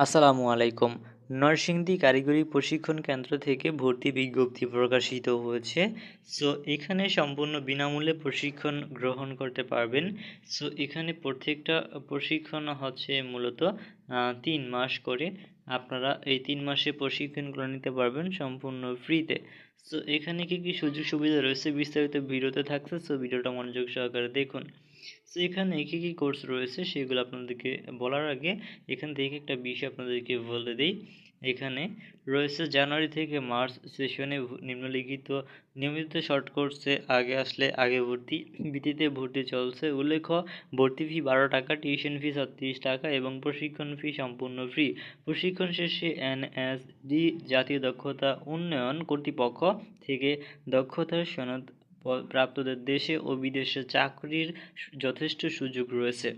আসসালামু আলাইকুম। নরসিংদী কারিগরি প্রশিক্ষণ কেন্দ্র থেকে ভর্তি বিজ্ঞপ্তি প্রকাশিত হয়েছে। সো, এখানে সম্পূর্ণ বিনামূল্যে প্রশিক্ষণ গ্রহণ করতে পারবেন। সো, এখানে প্রত্যেকটা প্রশিক্ষণ হচ্ছে মূলত তিন মাস করে। আপনারা এই তিন মাসে প্রশিক্ষণগুলো নিতে পারবেন সম্পূর্ণ ফ্রিতে। সো এখানে কি কি সুযোগ সুবিধা রয়েছে বিস্তারিত ভিডিওতে থাকছে সো ভিডিওটা মনোযোগ সহকারে দেখুন। সো এখানে কী কী কোর্স রয়েছে সেগুলো আপনাদেরকে বলার আগে এখান থেকে একটা বিষয় আপনাদেরকে বলে দিই। এখানে রয়েছে জানুয়ারি থেকে মার্চ সেশনে নিম্নলিখিত নিয়মিত শর্ট কোর্সে আগে আসলে আগে ভর্তি ভিত্তিতে ভর্তি চলছে। উল্লেখ্য, ভর্তি ফি বারো টাকা টিউশন ফি ছত্রিশ টাকা এবং প্রশিক্ষণ ফি সম্পূর্ণ ফ্রি প্রশিক্ষণ শেষে এনএসডি জাতীয় দক্ষতা উন্নয়ন কর্তৃপক্ষ থেকে দক্ষতার সনদ প্রাপ্তদের দেশে ও বিদেশে চাকরির যথেষ্ট সুযোগ রয়েছে।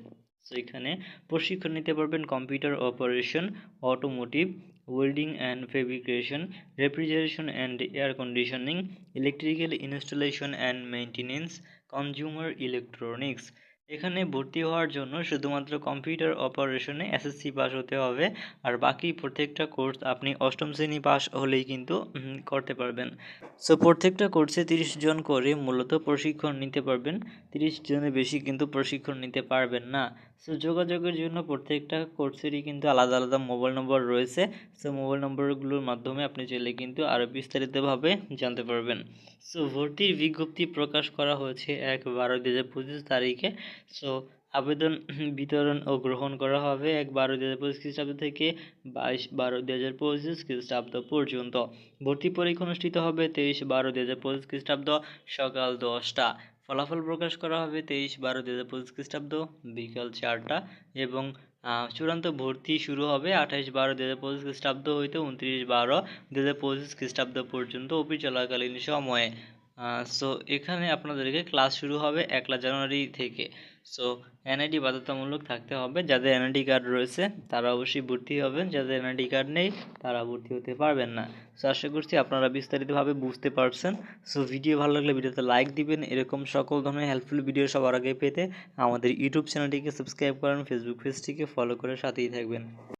সো এখানে প্রশিক্ষণ নিতে পারবেন computer operation automotive welding and fabrication, refrigeration and air conditioning, electrical installation and maintenance, consumer electronics, এখানে ভর্তি হওয়ার জন্য শুধুমাত্র কম্পিউটার অপারেশনে এসএসসি পাস হতে হবে, আর বাকি প্রত্যেকটা কোর্স আপনি অষ্টম শ্রেণি পাস হলেই কিন্তু করতে পারবেন। সো প্রত্যেকটা কোর্সে তিরিশ জন করে মূলত প্রশিক্ষণ নিতে পারবেন। তিরিশ জনের বেশি কিন্তু প্রশিক্ষণ নিতে পারবেন না। সো যোগাযোগের জন্য প্রত্যেকটা কোর্সেরই কিন্তু আলাদা আলাদা মোবাইল নম্বর রয়েছে। সো মোবাইল নম্বরগুলোর মাধ্যমে আপনি চাইলে কিন্তু আরও বিস্তারিতভাবে জানতে পারবেন। সো ভর্তির বিজ্ঞপ্তি প্রকাশ করা হয়েছে এক বারো দু হাজার পঁচিশ তারিখে। সো আবেদন, বিতরণ ও গ্রহণ করা হবে এক বারো দু হাজার পঁচিশ খ্রিস্টাব্দ থেকে বাইশ বারো দু হাজার পঁচিশ খ্রিস্টাব্দ পর্যন্ত। ভর্তি পরীক্ষা অনুষ্ঠিত হবে তেইশ বারো দু হাজার পঁচিশ খ্রিস্টাব্দ সকাল দশটা। ফলাফল প্রকাশ করা হবে তেইশ বারো দু হাজার পঁচিশ খ্রিস্টাব্দ বিকাল চারটা এবং চূড়ান্ত ভর্তি শুরু হবে আঠাশ বারো দু হাজার পঁচিশ খ্রিস্টাব্দ হইতে উনত্রিশ বারো দু হাজার পঁচিশ খ্রিস্টাব্দ পর্যন্ত অফিস চলাকালীন সময়ে। সো এখানে আপনাদেরকে ক্লাস শুরু হবে একলা জানুয়ারি থেকে। সো এনআইডি বাধ্যতামূলক থাকতে হবে। যাদের এনআইডি কার্ড রয়েছে, তারা অবশ্যই ভর্তি হবেন। যাদের এনআইডি কার্ড নেই, তারা ভর্তি হতে পারবেন না। সো আশা করছি আপনারা বিস্তারিতভাবে বুঝতে পারছেন। সো ভিডিও ভালো লাগলে ভিডিওতে লাইক দিবেন। এরকম সকল ধরনের হেল্পফুল ভিডিও সবার আগে পেতে আমাদের ইউটিউব চ্যানেলটিকে সাবস্ক্রাইব করেন ফেসবুক পেজটিকে ফলো করে সাথেই থাকবেন।